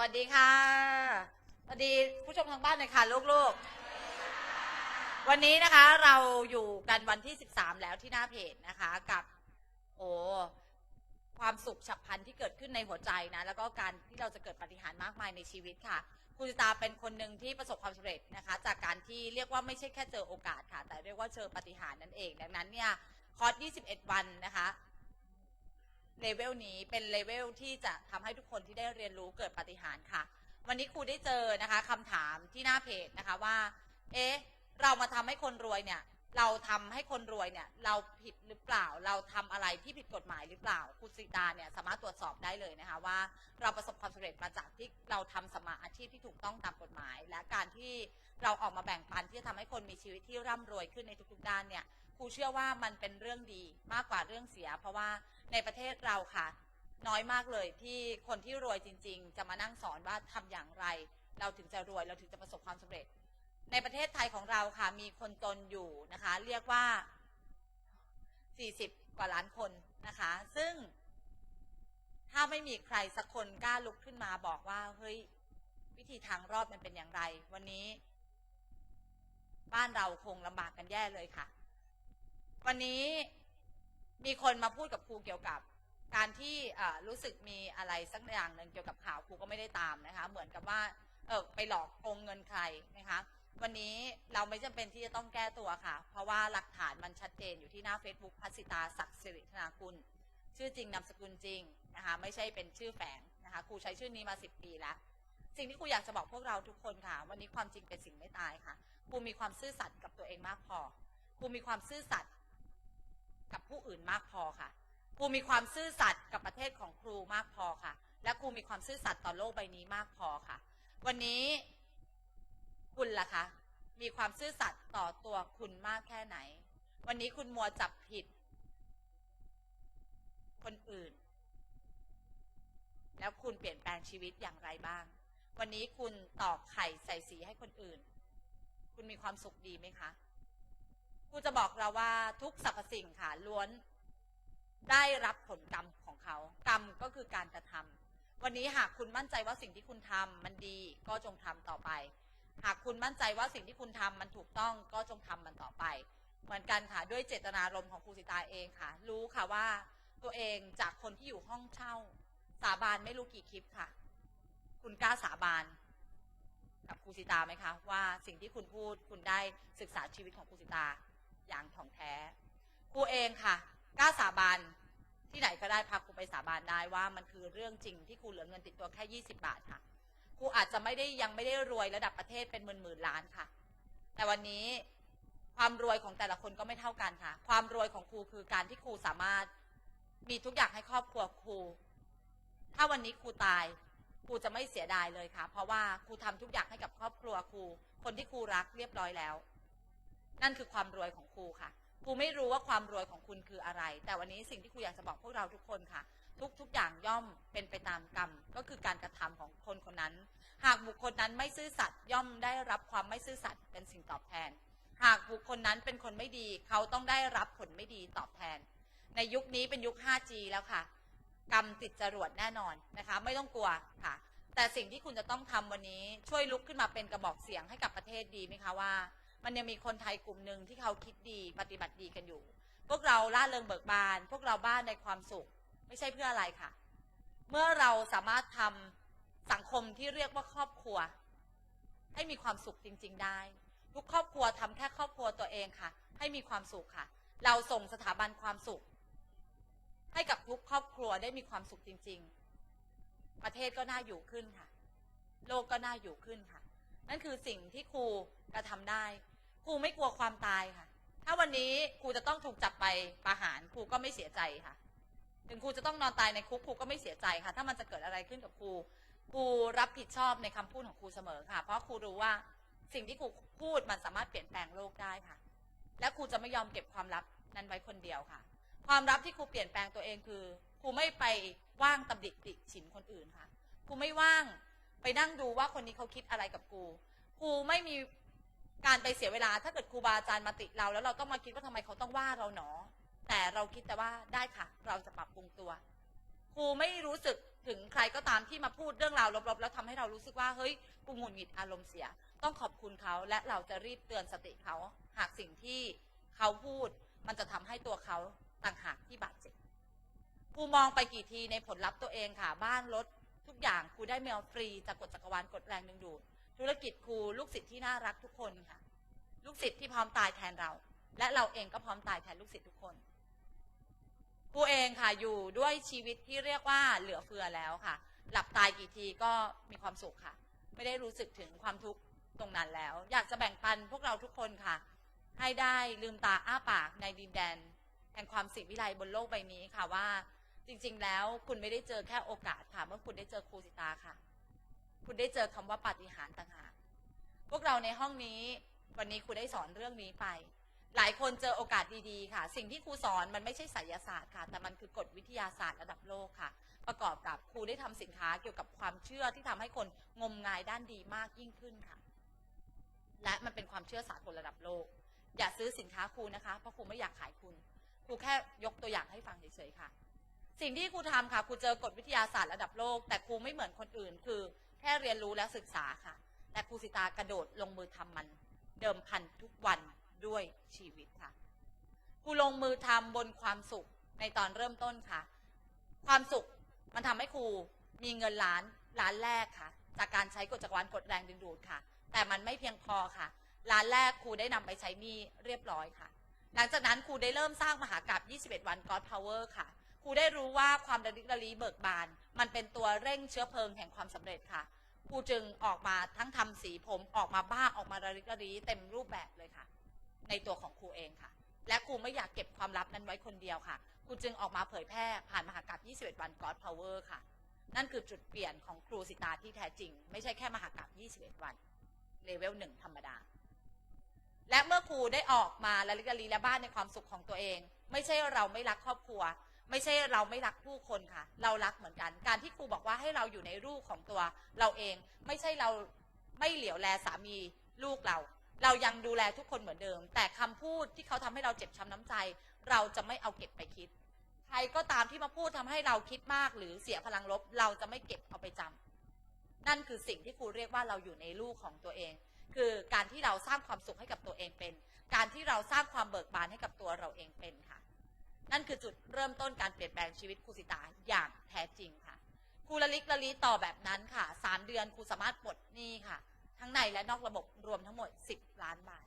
สวัสดีค่ะ สวัสดีผู้ชมทางบ้านหน่อยค่ะลูกๆ วันนี้นะคะเราอยู่กันวันที่ 13 แล้วที่หน้าเพจนะคะกับ โอ้ความสุขฉับพลันที่เกิดขึ้นในหัวใจนะ แล้วก็การที่เราจะเกิดปฏิหารมากมายในชีวิตค่ะคุณจิตาเป็นคนหนึ่งที่ประสบความสำเร็จนะคะ จากการที่เรียกว่าไม่ใช่แค่เจอโอกาสค่ะ แต่เรียกว่าเจอปฏิหารนั่นเอง ดังนั้นเนี่ยคอร์ส21 วันนะคะ เลเวลนี้เป็นเลเวลที่จะทำให้ทุกคนที่ได้เรียนรู้เกิดปาฏิหารย์ค่ะ วันนี้ครูได้เจอนะคะคำถามที่หน้าเพจนะคะว่า เอ๊ะ เรามาทำให้คนรวยเนี่ย เราทำให้คนรวยเนี่ย เราผิดหรือเปล่า เราทำอะไรที่ผิดกฎหมายหรือเปล่าครูสิตาเนี่ยสามารถตรวจสอบได้เลยนะคะว่า เราประสบความสำเร็จมาจากที่เราทำสมมาอาชีพที่ถูกต้องตามกฎหมาย และการที่เราออกมาแบ่งปันที่จะทำให้คนมีชีวิตที่ร่ำรวยขึ้นในทุกๆด้านเนี่ย ครูเชื่อว่ามันเป็นเรื่องดีมากกว่าเรื่องเสีย เพราะว่า ในประเทศเราค่ะ น้อยมากเลยที่คนที่รวยจริง ๆ จะมานั่งสอนว่าทำอย่างไร เราถึงจะรวยเราถึงจะประสบความสำเร็จ ในประเทศไทยของเราค่ะ มีคนจนอยู่นะคะ เรียกว่า 40 กว่าล้านคนนะคะ ซึ่ง ถ้าไม่มีใครสักคนกล้าลุกขึ้นมาบอกว่าเฮ้ยวิธีทางรอดมันเป็นอย่างไร วันนี้ บ้านเราคงลำบากกันแย่เลยค่ะ วันนี้ มีคนมาพูดกับครูเกี่ยวกับการที่รู้สึกมีอะไรสักอย่างหนึ่งเกี่ยวกับข่าวครูก็ไม่ได้ตามนะคะ เหมือนกับว่าเออไปหลอกโกงเงินใครนะคะ วันนี้เราไม่จำเป็นที่จะต้องแก้ตัวค่ะ เพราะว่าหลักฐานมันชัดเจนอยู่ที่หน้า Facebook พัสิตาศักดิ์สิริธนาคุณ ชื่อจริงนามสกุลจริงนะคะไม่ใช่เป็นชื่อแฝงนะคะครูใช้ชื่อนี้มาสิบปีแล้ว สิ่งที่ครูอยากจะบอกพวกเราทุกคนค่ะ วันนี้ความจริงเป็นสิ่งไม่ตายค่ะครูมีความซื่อสัตย์กับตัวเองมากพอครูมีความซื่อสัตย์ กับผู้อื่นมากพอค่ะครูมีความซื่อสัตย์กับประเทศของครูมากพอค่ะ และครูมีความซื่อสัตย์ต่อโลกใบนี้มากพอค่ะ วันนี้คุณล่ะคะมีความซื่อสัตย์ต่อตัวคุณมากแค่ไหน วันนี้คุณมัวจับผิด คนอื่น แล้วคุณเปลี่ยนแปลงชีวิตอย่างไรบ้าง วันนี้คุณตอกไข่ใส่สีให้คนอื่น คุณมีความสุขดีไหมคะ ครูจะบอกเราว่าทุกสรรพสิ่งค่ะล้วนได้รับผลกรรมของเขา กรรมก็คือการกระทำวันนี้หากคุณมั่นใจว่าสิ่งที่คุณทำมันดีก็จงทำต่อไป หากคุณมั่นใจว่าสิ่งที่คุณทำมันถูกต้องก็จงทำมันต่อไป เหมือนกันค่ะด้วยเจตนารมณ์ของครูสิตาเองค่ะ รู้ค่ะว่าตัวเองจากคนที่อยู่ห้องเช่า สาบานไม่รู้กี่คลิปค่ะ คุณกล้าสาบานกับครูสิตาไหมคะว่าสิ่งที่คุณพูดคุณได้ศึกษาชีวิตของครูสิตา อย่างถ่องแท้ครูเองค่ะกล้าสาบานที่ไหนก็ได้พาครูไปสาบานได้ว่ามันคือเรื่องจริงที่ครูเหลือเงินติดตัวแค่ 20 บาทค่ะครูอาจจะไม่ได้ยังไม่ได้รวยระดับประเทศเป็นหมื่นหมื่นล้านค่ะ แต่วันนี้ความรวยของแต่ละคนก็ไม่เท่ากันค่ะ ความรวยของครูคือการที่ครูสามารถมีทุกอย่างให้ครอบครัวครู ถ้าวันนี้ครูตายครูจะไม่เสียดายเลยค่ะ เพราะว่าครูทำทุกอย่างให้กับครอบครัวครู คนที่ครูรักเรียบร้อยแล้ว นั่นคือความรวยของครูค่ะครูไม่รู้ว่าความรวยของคุณคืออะไร แต่วันนี้สิ่งที่ครูอยากจะบอกพวกเราทุกคนค่ะ ทุกทุกอย่างย่อมเป็นไปตามกรรม ก็คือการกระทำของคนคนนั้น หากบุคคลนั้นไม่ซื่อสัตย์ย่อมได้รับความไม่ซื่อสัตย์เป็นสิ่งตอบแทน หากบุคคลนั้นเป็นคนไม่ดี เขาต้องได้รับผลไม่ดีตอบแทน ในยุคนี้เป็นยุค 5G แล้วค่ะ กรรมติดจรวดแน่นอนนะคะ ไม่ต้องกลัวค่ะ แต่สิ่งที่คุณจะต้องทำวันนี้ช่วยลุกขึ้นมาเป็นกระบอกเสียงให้กับประเทศดีไหมคะว่า มันยังมีคนไทยกลุ่มหนึ่งที่เขาคิดดีปฏิบัติดีกันอยู่ พวกเราล่าเริงเบิกบาน พวกเราบ้านในความสุข ไม่ใช่เพื่ออะไรค่ะ เมื่อเราสามารถทำสังคมที่เรียกว่าครอบครัว ให้มีความสุขจริง ๆ ได้ ทุกครอบครัวทำแค่ครอบครัวตัวเองค่ะ ให้มีความสุขค่ะ เราส่งสถาบันความสุข ให้กับทุกครอบครัวได้มีความสุขจริง ๆ ประเทศก็น่าอยู่ขึ้นค่ะ โลกก็น่าอยู่ขึ้นค่ะ นั่นคือสิ่งที่ครูกระทำได้ รูไม่กลัวความตายค่ะ ถ้าวันนี้ครูจะต้องถูกจับไปประหารครูก็ไม่เสียใจค่ะ ถึงครูจะต้องนอนตายในคุกครูก็ไม่เสียใจค่ะ ถ้ามันจะเกิดอะไรขึ้นกับครูครูรับผิดชอบในคำพูดของครูเสมอค่ะ เพราะครูรู้ว่าสิ่งที่ครูพูดมันสามารถเปลี่ยนแปลงโลกได้ค่ะ และครูจะไม่ยอมเก็บความลับนั้นไว้คนเดียวค่ะ ความลับที่ครูเปลี่ยนแปลงตัวเองคือครูไม่ไปว่างตำดิติฉินคนอื่นค่ะครูไม่ว่างไปนั่งดูว่าคนนี้เขาคิดอะไรกับครูครูไม่มี การไปเสียเวลาถ้าเกิดครูบาอาจารย์มาติเรา แล้วเราต้องมาคิดว่าทำไมเขาต้องว่าเราหนอ แต่เราคิดแต่ว่าได้ค่ะ เราจะปรับปรุงตัว ครูไม่รู้สึกถึงใครก็ตามที่มาพูดเรื่องราวลบๆ แล้วทำให้เรารู้สึกว่าเฮ้ยกูหงุดหงิดอารมณ์เสีย ต้องขอบคุณเขาและเราจะรีบเตือนสติเขา หากสิ่งที่เขาพูด มันจะทำให้ตัวเขาต่างหากที่บาดเจ็บครูมองไปกี่ทีในผลลัพธ์ตัวเองค่ะ บ้านรถทุกอย่างครูได้เมลฟรีจากกฎจักรวาลกฎแรงดึงดูด ธุรกิจครูลูกศิษย์ที่น่ารักทุกคนค่ะ ลูกศิษย์ที่พร้อมตายแทนเรา และเราเองก็พร้อมตายแทนลูกศิษย์ทุกคนครูเองค่ะอยู่ด้วยชีวิตที่เรียกว่าเหลือเฟือแล้วค่ะ หลับตายกี่ทีก็มีความสุขค่ะ ไม่ได้รู้สึกถึงความทุกข์ตรงนั้นแล้ว อยากจะแบ่งปันพวกเราทุกคนค่ะ ให้ได้ลืมตาอ้าปากในดินแดน แห่งความสิวิไลบนโลกใบนี้ค่ะว่าจริง ๆ แล้วคุณไม่ได้เจอแค่โอกาสค่ะ เมื่อคุณได้เจอครูสิตาค่ะ คุณได้เจอคำว่าปาฏิหาริย์ต่างหากพวกเราในห้องนี้วันนี้ครูได้สอนเรื่องนี้ไป หลายคนเจอโอกาสดีๆ ค่ะ สิ่งที่ครูสอนมันไม่ใช่ไสยศาสตร์ค่ะ แต่มันคือกฎวิทยาศาสตร์ระดับโลกค่ะ ประกอบกับครูได้ทำสินค้าเกี่ยวกับความเชื่อที่ทำให้คนงมงายด้านดีมากยิ่งขึ้นค่ะ และมันเป็นความเชื่อสากลระดับโลก อย่าซื้อสินค้าครูนะคะเพราะครูไม่อยากขายคุณครูแค่ยกตัวอย่างให้ฟังเฉยๆค่ะ สิ่งที่ครูทำค่ะครูเจอกฎวิทยาศาสตร์ระดับโลก แต่ครูไม่เหมือนคนอื่น คือ แค่เรียนรู้และศึกษาค่ะ แต่ครูสิตากระโดดลงมือทำมัน เดิมพันทุกวันด้วยชีวิตค่ะครูลงมือทำบนความสุขในตอนเริ่มต้นค่ะ ความสุขมันทำให้ครูมีเงินล้านล้านแรกค่ะ จากการใช้กฎจักรวาลกฎแรงดึงดูดค่ะ แต่มันไม่เพียงพอค่ะ ล้านแรกครูได้นำไปใช้หนี้เรียบร้อยค่ะ หลังจากนั้นครูได้เริ่มสร้างมหากราบ21 วัน God Power ค่ะ ครูได้รู้ว่าความระลิกระลีเบิกบาน มันเป็นตัวเร่งเชื้อเพลิงแห่งความสำเร็จค่ะครูจึงออกมาทั้งทำสีผมออกมาบ้าออกมาระลิกระลีเต็มรูปแบบเลยค่ะ ในตัวของครูเองค่ะ และครูไม่อยากเก็บความลับนั้นไว้คนเดียวค่ะครูจึงออกมาเผยแพร่ผ่านมหากราบ21 วัน God Power ค่ะ นั่นคือจุดเปลี่ยนของครูสิตาที่แท้จริง ไม่ใช่แค่มหากราบ21 วันเลเวลหนึ่งธรรมดา และเมื่อครูได้ออกมาละลิกะลีและบ้านในความสุขของตัวเอง ไม่ใช่เราไม่รักครอบครัว ไม่ใช่เราไม่รักผู้คนค่ะ เรารักเหมือนกัน การที่ครูบอกว่าให้เราอยู่ในรูปของตัวเราเอง ไม่ใช่เราไม่เหลียวแลสามีลูกเรา เรายังดูแลทุกคนเหมือนเดิม แต่คำพูดที่เขาทำให้เราเจ็บช้ำน้ำใจ เราจะไม่เอาเก็บไปคิด ใครก็ตามที่มาพูดทำให้เราคิดมาก หรือเสียพลังลบ เราจะไม่เก็บเอาไปจำนั่นคือสิ่งที่ครูเรียกว่าเราอยู่ในลูกของตัวเอง คือการที่เราสร้างความสุขให้กับตัวเองเป็น การที่เราสร้างความเบิกบานให้กับตัวเราเองเป็นค่ะ นั่นคือจุดเริ่มต้นการเปลี่ยนแปลงชีวิตครูสิตาอย่างแท้จริงค่ะครูละลิกละลีต่อแบบนั้นค่ะสามเดือนครูสามารถปลดหนี้ค่ะ ทั้งในและนอกระบบรวมทั้งหมด 10 ล้านบาท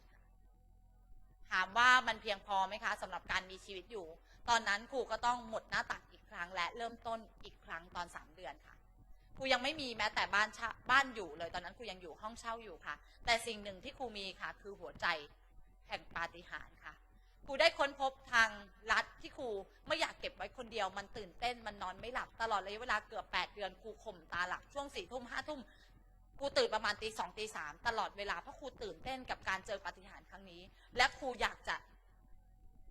ถามว่ามันเพียงพอไหมคะสำหรับการมีชีวิตอยู่ ตอนนั้นครูก็ต้องหมดหน้าตักอีกครั้ง และเริ่มต้นอีกครั้งตอน 3 เดือนค่ะครูยังไม่มีแม้แต่บ้านชบ้านอยู่เลยตอนนั้นครูยังอยู่ห้องเช่าอยู่ค่ะ แต่สิ่งหนึ่งที่ครูมีค่ะ คือหัวใจแห่งปาฏิหาริย์ค่ะ ครูได้ค้นพบทางลัดที่ครูไม่อยากเก็บไว้คนเดียว มันตื่นเต้นมันนอนไม่หลับตลอดระยะเวลาเกือบ 8 เดือนครูข่มตาหลับช่วงสี่ทุ่มห้าทุ่มครูตื่นประมาณตีสองตีสามตลอดเวลาเพราะครูตื่นเต้นกับการเจอปาฏิหาริย์ครั้งนี้ และครูอยากจะ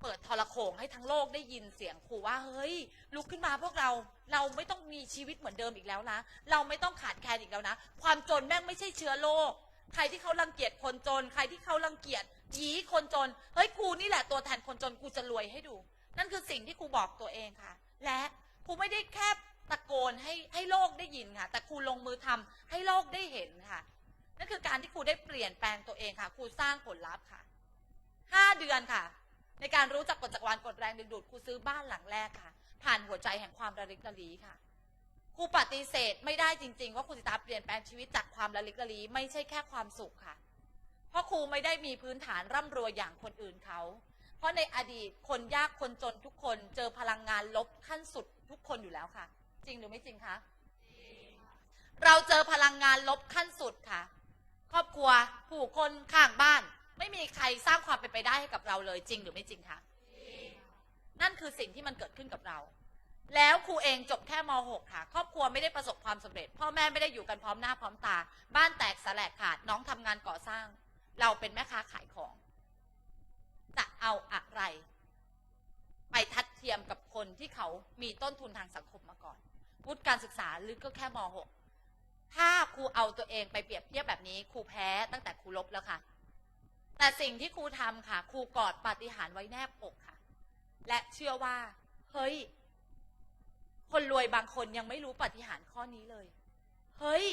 เปิดทรโขงให้ทั้งโลกได้ยินเสียงครูว่า เฮ้ย ลุกขึ้นมาพวกเราเราไม่ต้องมีชีวิตเหมือนเดิมอีกแล้วนะ เราไม่ต้องขาดแคลนอีกแล้วนะ ความจนแม่งไม่ใช่เชื้อโรค ใครที่เขารังเกียจคนจน ใครที่เขารังเกียจยีคนจน เฮ้ยครูนี่แหละตัวแทนคนจนกูจะรวยให้ดู นั่นคือสิ่งที่ครูบอกตัวเองค่ะ และครูไม่ได้แค่ตะโกนให้ให้โลกได้ยินค่ะ แต่ครูลงมือทำให้โลกได้เห็นค่ะ นั่นคือการที่ครูได้เปลี่ยนแปลงตัวเองค่ะ ครูสร้างผลลัพธ์ค่ะห้าเดือนค่ะ ในการรู้จักกฎจักรวาลกฎแรงดึงดูดครูซื้อบ้านหลังแรกค่ะ ผ่านหัวใจแห่งความระลิกระลีค่ะ ครูปฏิเสธไม่ได้จริง ๆ ว่าครูสิตาเปลี่ยนแปลงชีวิตจากความระลิกระลีไม่ใช่แค่ความสุขค่ะ เพราะครูไม่ได้มีพื้นฐานร่ำรวยอย่างคนอื่นเขา เพราะในอดีตคนยากคนจนทุกคนเจอพลังงานลบขั้นสุดทุกคนอยู่แล้วค่ะ จริงหรือไม่จริงคะเราเจอพลังงานลบขั้นสุดค่ะ ครอบครัวผู้คนข้างบ้าน ไม่มีใครสร้างความเป็นไปได้ให้กับเราเลยจริงหรือไม่จริงคะนั่นคือสิ่งที่มันเกิดขึ้นกับเรา แล้วครูเองจบแค่ม .6 ค่ะ ครอบครัวไม่ได้ประสบความสำเร็จ พ่อแม่ไม่ได้อยู่กันพร้อมหน้าพร้อมตา บ้านแตกสลายขาดน้องทำงานก่อสร้าง เราเป็นแม่ค้าขายของ จะเอาอะไร ไปทัดเทียมกับคนที่เขามีต้นทุนทางสังคมมาก่อนวุฒิการศึกษาหรือก็แค่ม .6 ถ้าครูเอาตัวเองไปเปรียบเทียบแบบนี้ครูแพ้ตั้งแต่ครูลบแล้วค่ะ แต่สิ่งที่ครูทำค่ะครูกอดปาฏิหาริย์ไว้แนบอกค่ะ และเชื่อว่าเฮ้ย คนรวยบางคนยังไม่รู้ปฏิหารข้อนี้เลย เฮ้ย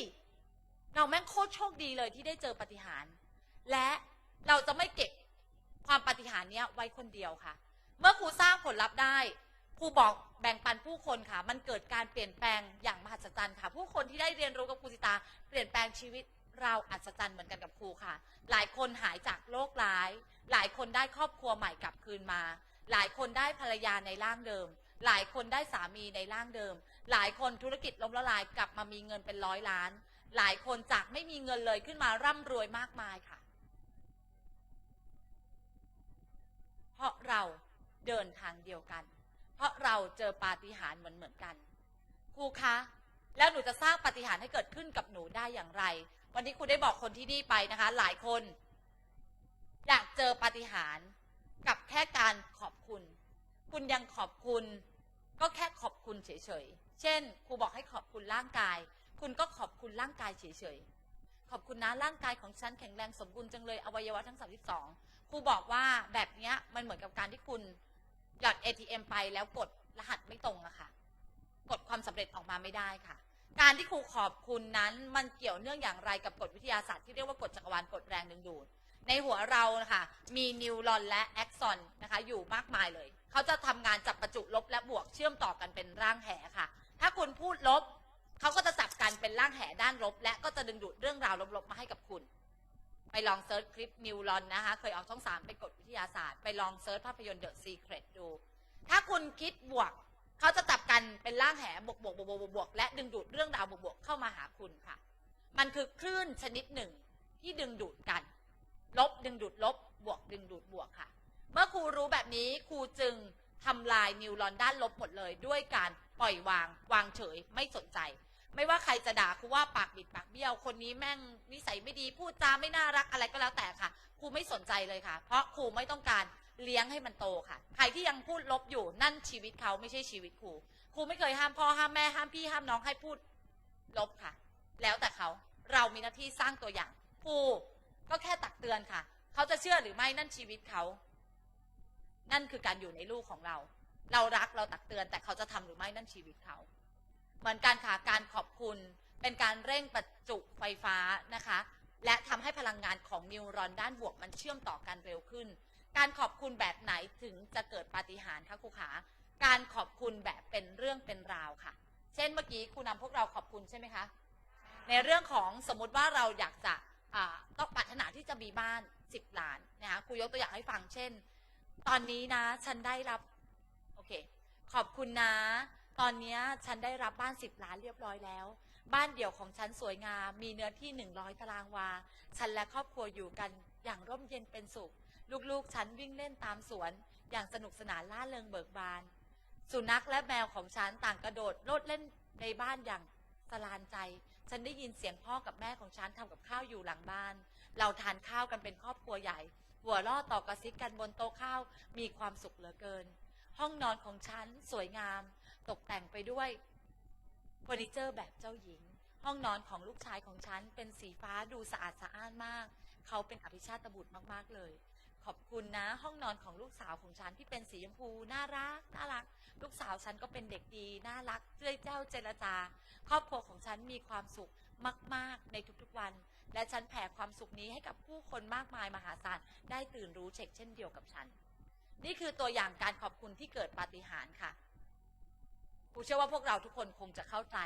เราแม่งโคตรโชคดีเลยที่ได้เจอปฏิหาร และเราจะไม่เก็บความปฏิหารเนี้ยไว้คนเดียวค่ะ เมื่อครูสร้างผลลัพธ์ได้ครูบอกแบ่งปันผู้คนค่ะ มันเกิดการเปลี่ยนแปลงอย่างมหัศจรรย์ค่ะ ผู้คนที่ได้เรียนรู้กับครูสิตา เปลี่ยนแปลงชีวิตเราอัศจรรย์เหมือนกันกับครูค่ะ หลายคนหายจากโรคร้าย หลายคนได้ครอบครัวใหม่กลับคืนมา หลายคนได้ภรรยาในร่างเดิม หลายคนได้สามีในร่างเดิม หลายคนธุรกิจล้มละลายกลับมามีเงินเป็นร้อยล้าน หลายคนจากไม่มีเงินเลยขึ้นมาร่ำรวยมากมายค่ะ เพราะเราเดินทางเดียวกัน เพราะเราเจอปาฏิหาริย์เหมือนเหมือนกันครูคะแล้วหนูจะสร้างปาฏิหาริย์ให้เกิดขึ้นกับหนูได้อย่างไร วันนี้ครูได้บอกคนที่นี่ไปนะคะ หลายคน อยากเจอปาฏิหาริย์กับแค่การขอบคุณ คุณยังขอบคุณ ก็แค่ขอบคุณเฉยๆ เช่น ครูบอกให้ขอบคุณร่างกาย คุณก็ขอบคุณร่างกายเฉยๆ ขอบคุณนะร่างกายของฉันแข็งแรงสมบูรณ์จังเลยอวัยวะทั้ง 32 ครูบอกว่าแบบเนี้ยมันเหมือนกับการที่คุณหยอด ATM ไปแล้วกดรหัสไม่ตรงอะค่ะ กดความสำเร็จออกมาไม่ได้ค่ะ การที่ครูขอบคุณนั้นมันเกี่ยวเนื่องอย่างไรกับกฎวิทยาศาสตร์ที่เรียกว่ากฎจักรวาลกฎแรงดึงดูดในหัวเรานะคะมีนิวรอนและแอ็กซอนนะคะอยู่มากมายเลย เขาจะทำงานจับประจุลบและบวกเชื่อมต่อกันเป็นร่างแหค่ะ ถ้าคุณพูดลบ เขาก็จะจับกันเป็นร่างแหด้านลบ และก็จะดึงดูดเรื่องราวลบๆมาให้กับคุณ ไปลองเซิร์ชคลิปนิวรอนนะคะ เคยออกช่องสามเป็นกฎวิทยาศาสตร์ไปลองเซิร์ชภาพยนตร์เดอะซีเครตดู ถ้าคุณคิดบวก เขาจะจับกันเป็นร่างแหบวกบวกบวกบวกบวกบวกและดึงดูดเรื่องราวบวกบวกเข้ามาหาคุณค่ะ มันคือคลื่นชนิดหนึ่งที่ดึงดูดกัน ลบดึงดูดลบบวกดึงดูดบวกค่ะ เมื่อครูรู้แบบนี้ครูจึงทำลายนิวรอนด้านลบหมดเลย ด้วยการปล่อยวาง วางเฉยไม่สนใจ ไม่ว่าใครจะด่าครูว่าปากบิดปากเบี้ยว คนนี้แม่งนิสัยไม่ดีพูดจาไม่น่ารักอะไรก็แล้วแต่ค่ะครูไม่สนใจเลยค่ะ เพราะครูไม่ต้องการเลี้ยงให้มันโตค่ะ ใครที่ยังพูดลบอยู่นั่นชีวิตเขาไม่ใช่ชีวิตครูครูไม่เคยห้ามพ่อห้ามแม่ห้ามพี่ห้ามน้องให้พูดลบค่ะ แล้วแต่เขาเรามีหน้าที่สร้างตัวอย่างครูก็แค่ตักเตือนค่ะ เขาจะเชื่อหรือไม่นั่นชีวิตเขา นั่นคือการอยู่ในลูกของเรา เรารักเราตักเตือน แต่เขาจะทำหรือไม่นั่นชีวิตเขา เหมือนกันค่ะการขอบคุณ เป็นการเร่งประจุไฟฟ้านะคะ และทำให้พลังงานของนิวรอนด้านบวกมันเชื่อมต่อกันเร็วขึ้น การขอบคุณแบบไหนถึงจะเกิดปาฏิหาริย์คะครูขาการขอบคุณแบบเป็นเรื่องเป็นราวค่ะ เช่นเมื่อกี้ครูนำพวกเราขอบคุณใช่ไหมคะ ในเรื่องของสมมุติว่าเราอยากจะต้องปรารถนาที่จะมีบ้านสิบล้านนะคะครูยกตัวอย่างให้ฟังเช่น ตอนนี้นะ ฉันได้รับ โอเค ขอบคุณนะ ตอนนี้ฉันได้รับบ้านสิบล้านเรียบร้อยแล้ว บ้านเดี่ยวของฉันสวยงาม มีเนื้อที่หนึ่งร้อยตารางวา ฉันและครอบครัวอยู่กันอย่างร่มเย็นเป็นสุข ลูกๆ ฉันวิ่งเล่นตามสวน อย่างสนุกสนานล่าเริงเบิกบาน สุนัขและแมวของฉันต่างกระโดดโลดเล่นในบ้านอย่างสลานใจ ฉันได้ยินเสียงพ่อกับแม่ของฉันทำกับข้าวอยู่หลังบ้าน เราทานข้าวกันเป็นครอบครัวใหญ่ หัวล่อต่อกระซิบกันบนโต๊ะข้าวมีความสุขเหลือเกิน ห้องนอนของฉันสวยงาม ตกแต่งไปด้วยเฟอร์นิเจอร์แบบเจ้าหญิง ห้องนอนของลูกชายของฉันเป็นสีฟ้าดูสะอาดสะอ้านมาก เขาเป็นอภิชาตบุตรมากๆเลย ขอบคุณนะ ห้องนอนของลูกสาวของฉันที่เป็นสีชมพูน่ารักน่ารัก ลูกสาวฉันก็เป็นเด็กดีน่ารักเจ้ยเจ้าเจรจา ครอบครัวของฉันมีความสุขมาก ๆ ในทุกๆวัน และฉันแผ่ความสุขนี้ให้กับผู้คนมากมายมหาศาลได้ตื่นรู้เช็คเช่นเดียวกับฉัน นี่คือตัวอย่างการขอบคุณที่เกิดปาฏิหาริย์ค่ะครูเชื่อว่าพวกเราทุกคนคงจะเข้าใจ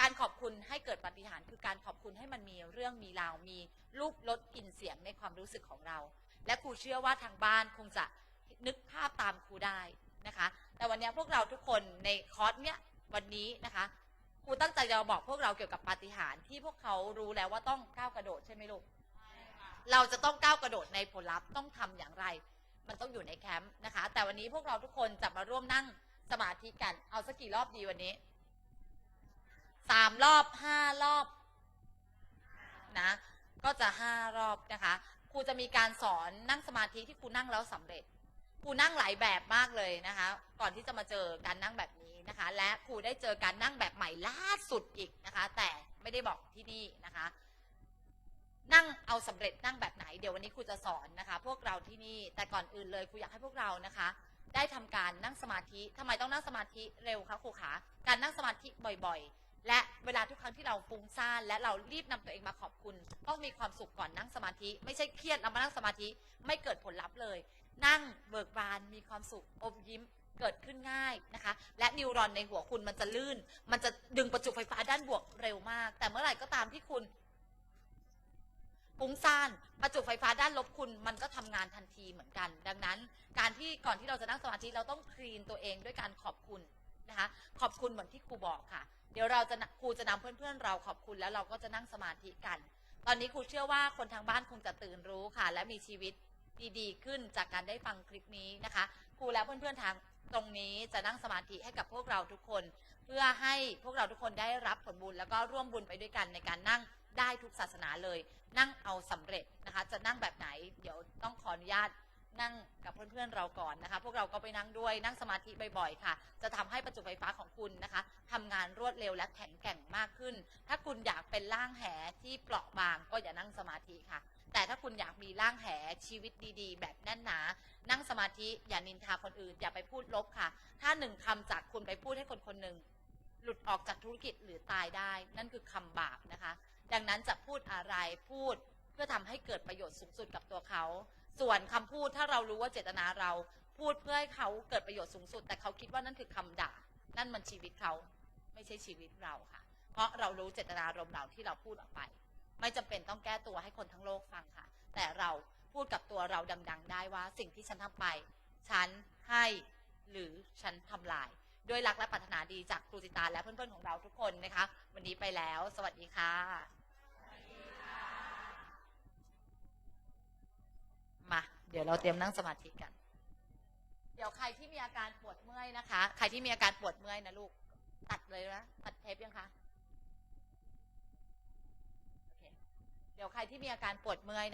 การขอบคุณให้เกิดปาฏิหาริย์คือการขอบคุณให้มันมีเรื่องมีราวมีรูปลดกลิ่นเสียงในความรู้สึกของเรา และครูเชื่อว่าทางบ้านคงจะนึกภาพตามครูได้นะคะ แต่วันนี้พวกเราทุกคนในคอร์สเนี้ยวันนี้นะคะ ครูตั้งใจจะบอกพวกเราเกี่ยวกับปาฏิหาริย์ที่พวกเขารู้แล้วว่าต้องก้าวกระโดดใช่ไหมลูกเราจะต้องก้าวกระโดดในผลลัพธ์ต้องทำอย่างไร มันต้องอยู่ในแคมป์นะคะ แต่วันนี้พวกเราทุกคนจะมาร่วมนั่งสมาธิกัน เอาสักกี่รอบดีวันนี้สามรอบห้ารอบนะ ก็จะห้ารอบนะคะครูจะมีการสอนนั่งสมาธิที่ครูนั่งแล้วสำเร็จครูนั่งหลายแบบมากเลยนะคะ ก่อนที่จะมาเจอการนั่งแบบนี้ นะคะ และครูได้เจอการนั่งแบบใหม่ล่าสุดอีกนะคะ แต่ไม่ได้บอกที่นี่นะคะ นั่งเอาสำเร็จนั่งแบบไหนเดี๋ยววันนี้ครูจะสอนนะคะ พวกเราที่นี่แต่ก่อนอื่นเลยครูอยากให้พวกเรานะคะ ได้ทำการนั่งสมาธิทำไมต้องนั่งสมาธิเร็วคะครูขาการนั่งสมาธิบ่อยๆ และเวลาทุกครั้งที่เราฟุ้งซ่านและเรารีบนำตัวเองมาขอบคุณ ต้องมีความสุขก่อนนั่งสมาธิ ไม่ใช่เครียดแล้วมานั่งสมาธิไม่เกิดผลลัพธ์เลย นั่งเบิกบานมีความสุขอมยิ้ม เกิดขึ้นง่ายนะคะ และนิวรอนในหัวคุณมันจะลื่น มันจะดึงประจุไฟฟ้าด้านบวกเร็วมาก แต่เมื่อไหร่ก็ตามที่คุณฟุ้งซ่านประจุไฟฟ้าด้านลบคุณมันก็ทำงานทันทีเหมือนกัน ดังนั้น การที่ก่อนที่เราจะนั่งสมาธิเราต้องคลีนตัวเองด้วยการขอบคุณนะคะ ขอบคุณเหมือนที่ครูบอกค่ะ เดี๋ยวเราจะครูจะนำเพื่อนๆ เราขอบคุณแล้วเราก็จะนั่งสมาธิกัน ตอนนี้ครูเชื่อว่าคนทางบ้านคงจะตื่นรู้ค่ะ และมีชีวิตดีๆ ขึ้นจากการได้ฟังคลิปนี้นะคะ ครูและเพื่อนๆทาง ตรงนี้จะนั่งสมาธิให้กับพวกเราทุกคน เพื่อให้พวกเราทุกคนได้รับผลบุญแล้วก็ร่วมบุญไปด้วยกันในการนั่งได้ทุกศาสนาเลย นั่งเอาสำเร็จนะคะ จะนั่งแบบไหน เดี๋ยวต้องขออนุญาต นั่งกับเพื่อนๆเราก่อนนะคะ พวกเราก็ไปนั่งด้วยนั่งสมาธิบ่อยๆ ค่ะ จะทำให้ประจุไฟฟ้าของคุณนะคะทำงานรวดเร็วและแข็งแกร่งมากขึ้น ถ้าคุณอยากเป็นร่างแหที่เปราะบางก็อย่านั่งสมาธิค่ะ แต่ถ้าคุณอยากมีร่างแหชีวิตดีๆ แบบแน่นหนา นั่งสมาธิอย่านินทาคนอื่น อย่าไปพูดลบค่ะ ถ้าหนึ่งคำจากคุณไปพูดให้คนคนหนึ่งหลุดออกจากธุรกิจหรือตายได้ นั่นคือคำบาปนะคะ ดังนั้นจะพูดอะไรพูดเพื่อทำให้เกิดประโยชน์สูงสุดกับตัวเขา ส่วนคำพูดถ้าเรารู้ว่าเจตนาเราพูดเพื่อให้เขาเกิดประโยชน์สูงสุด แต่เขาคิดว่านั่นคือคำด่า นั่นมันชีวิตเขาไม่ใช่ชีวิตเราค่ะ เพราะเรารู้เจตนารมณ์เราที่เราพูดออกไป ไม่จำเป็นต้องแก้ตัวให้คนทั้งโลกฟังค่ะ แต่เราพูดกับตัวเราดัง ๆ ได้ว่าสิ่งที่ฉันทำไป ฉันให้หรือฉันทำลาย ด้วยรักและปรารถนาดีจากครูจิตาและเพื่อนๆของเราทุกคนนะคะ วันนี้ไปแล้ว สวัสดีค่ะ เดี๋ยวเราเตรียมนั่งสมาธิกัน เดี๋ยวใครที่มีอาการปวดเมื่อยนะคะ ใครที่มีอาการปวดเมื่อยนะลูก ตัดเลยนะ ตัดเทปยังคะโอเคเดี๋ยวใครที่มีอาการปวดเมื่อย